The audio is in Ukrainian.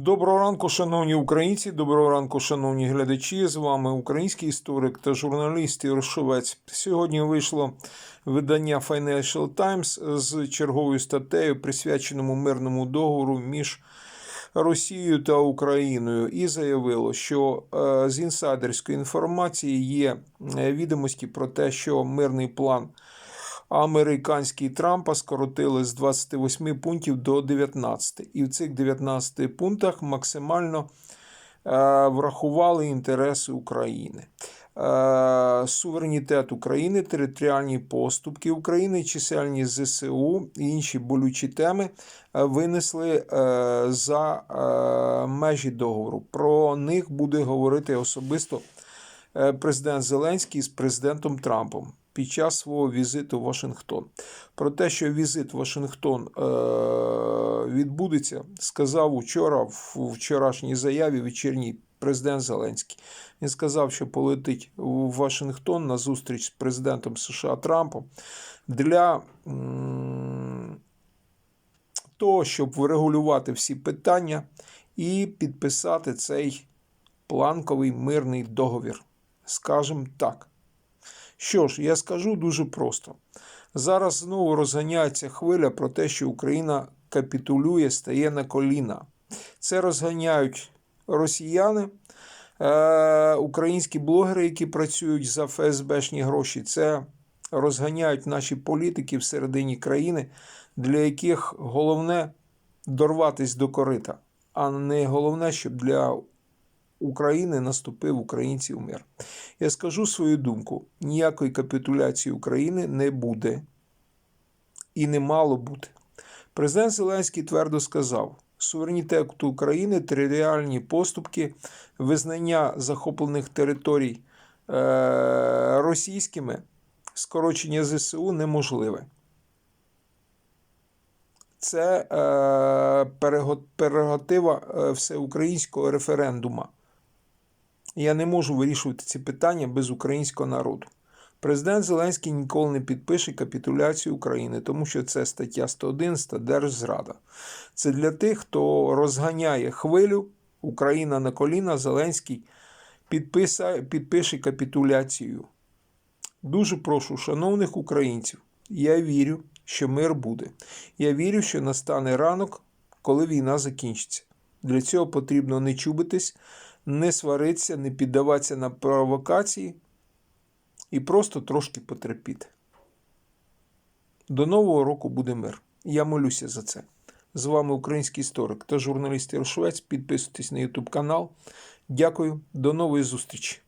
Доброго ранку, шановні українці, доброго ранку, шановні глядачі. З вами український історик та журналіст Ігор Шовець. Сьогодні вийшло видання Financial Times з черговою статтею, присвяченому мирному договору між Росією та Україною, і заявило, що е, з інсайдерської інформації є е, відомості про те, що мирний план американський Трампа скоротили з 28 пунктів до 19. І в цих 19 пунктах максимально е, врахували інтереси України. Е, Суверенітет України, територіальні поступки України, чисельність ЗСУ і інші болючі теми е, винесли за межі договору. Про них буде говорити особисто президент Зеленський з президентом Трампом під час свого візиту в Вашингтон. Про те, що візит в Вашингтон е, відбудеться, сказав учора в вчорашній заяві вечірній президент Зеленський. Він сказав, що полетить в Вашингтон на зустріч з президентом США Трампом для того, щоб врегулювати всі питання і підписати цей планковий мирний договір. Скажем так. Що ж, я скажу дуже просто. Зараз знову розганяється хвиля про те, що Україна капітулює, стає на коліна. Це розганяють росіяни, е, українські блогери, які працюють за ФСБшні гроші. Це розганяють наші політики всередині країни, для яких головне дорватись до корита, а не головне, щоб для України наступив українців мир. Я скажу свою думку: ніякої капітуляції України не буде і не мало бути. Президент Зеленський твердо сказав: суверенітет України, територіальні поступки, визнання захоплених територій е- російськими, скорочення ЗСУ неможливе. Це е, перего- е, всеукраїнського референдума. Я не можу вирішувати ці питання без українського народу. Президент Зеленський ніколи не підпише капітуляцію України, тому що це стаття 111 Держзрада. Це для тих, хто розганяє хвилю Україна на коліна, Зеленський підписа, підпише капітуляцію. Дуже прошу, шановних українців, я вірю, що мир буде. Я вірю, що настане ранок, коли війна закінчиться. Для цього потрібно не чубитись, не сваритися, не піддаватися на провокації і просто трошки потерпіти. До Нового року буде мир. Я молюся за це. З вами український історик та журналіст Іршвець. Підписуйтесь на YouTube канал. Дякую, до нової зустрічі!